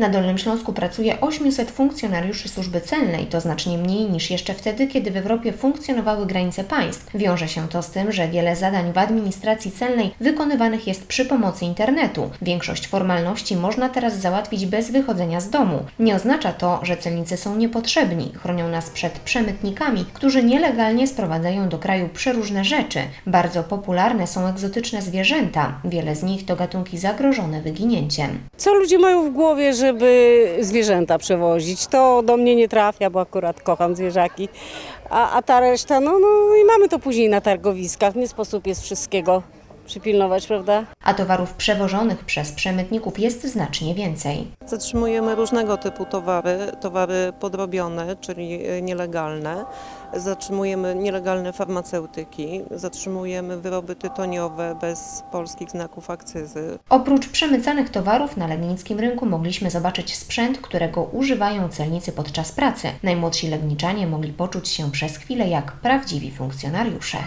Na Dolnym Śląsku pracuje 800 funkcjonariuszy służby celnej, to znacznie mniej niż jeszcze wtedy, kiedy w Europie funkcjonowały granice państw. Wiąże się to z tym, że wiele zadań w administracji celnej wykonywanych jest przy pomocy internetu. Większość formalności można teraz załatwić bez wychodzenia z domu. Nie oznacza to, że celnicy są niepotrzebni. Chronią nas przed przemytnikami, którzy nielegalnie sprowadzają do kraju przeróżne rzeczy. Bardzo popularne są egzotyczne zwierzęta. Wiele z nich to gatunki zagrożone wyginięciem. Co ludzie mają w głowie, żeby zwierzęta przewozić? To do mnie nie trafia, bo akurat kocham zwierzaki. A, a ta reszta, no, no i mamy to później na targowiskach. Nie sposób jest wszystkiego przypilnować, prawda? A towarów przewożonych przez przemytników jest znacznie więcej. Zatrzymujemy różnego typu towary, towary podrobione, czyli e, nielegalne. Zatrzymujemy nielegalne farmaceutyki, zatrzymujemy wyroby tytoniowe bez polskich znaków akcyzy. Oprócz przemycanych towarów na legnickim rynku mogliśmy zobaczyć sprzęt, którego używają celnicy podczas pracy. Najmłodsi legniczanie mogli poczuć się przez chwilę jak prawdziwi funkcjonariusze.